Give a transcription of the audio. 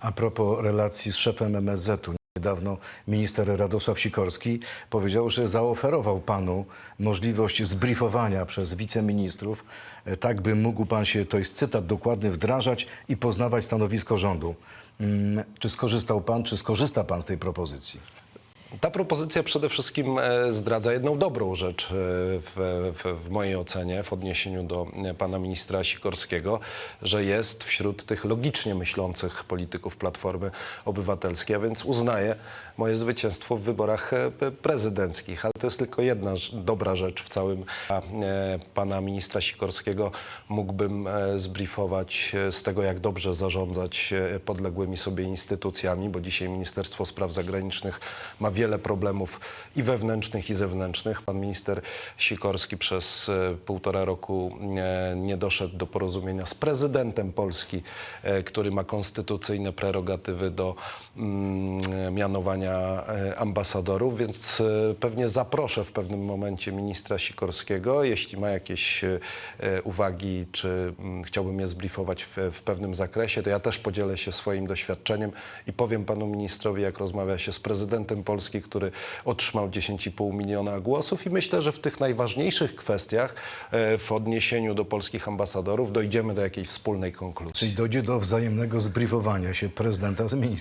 A propos relacji z szefem MSZ-u, niedawno minister Radosław Sikorski powiedział, że zaoferował panu możliwość zbriefowania przez wiceministrów, tak by mógł pan się, to jest cytat dokładny, wdrażać i poznawać stanowisko rządu. Mm, Czy skorzystał pan, czy skorzysta pan z tej propozycji? Ta propozycja przede wszystkim e, zdradza jedną dobrą rzecz e, w, w, w mojej ocenie w odniesieniu do e, pana ministra Sikorskiego, że jest wśród tych logicznie myślących polityków Platformy Obywatelskiej, a więc uznaje moje zwycięstwo w wyborach prezydenckich. Ale to jest tylko jedna dobra rzecz w całym. Pana ministra Sikorskiego mógłbym zbriefować z tego, jak dobrze zarządzać podległymi sobie instytucjami, bo dzisiaj Ministerstwo Spraw Zagranicznych ma wiele problemów i wewnętrznych, i zewnętrznych. Pan minister Sikorski przez e, półtora roku e, nie doszedł do porozumienia z prezydentem Polski, e, który ma konstytucyjne prerogatywy do mm, mianowania ambasadorów, więc pewnie zaproszę w pewnym momencie ministra Sikorskiego, jeśli ma jakieś uwagi, czy mm, chciałbym je zbriefować w, w pewnym zakresie, to ja też podzielę się swoim doświadczeniem i powiem panu ministrowi, jak rozmawia się z prezydentem Polski, który otrzymał 10,5 miliona głosów i myślę, że w tych najważniejszych kwestiach e, w odniesieniu do polskich ambasadorów dojdziemy do jakiejś wspólnej konkluzji. Czyli dojdzie do wzajemnego zbriefowania się prezydenta z ministrem.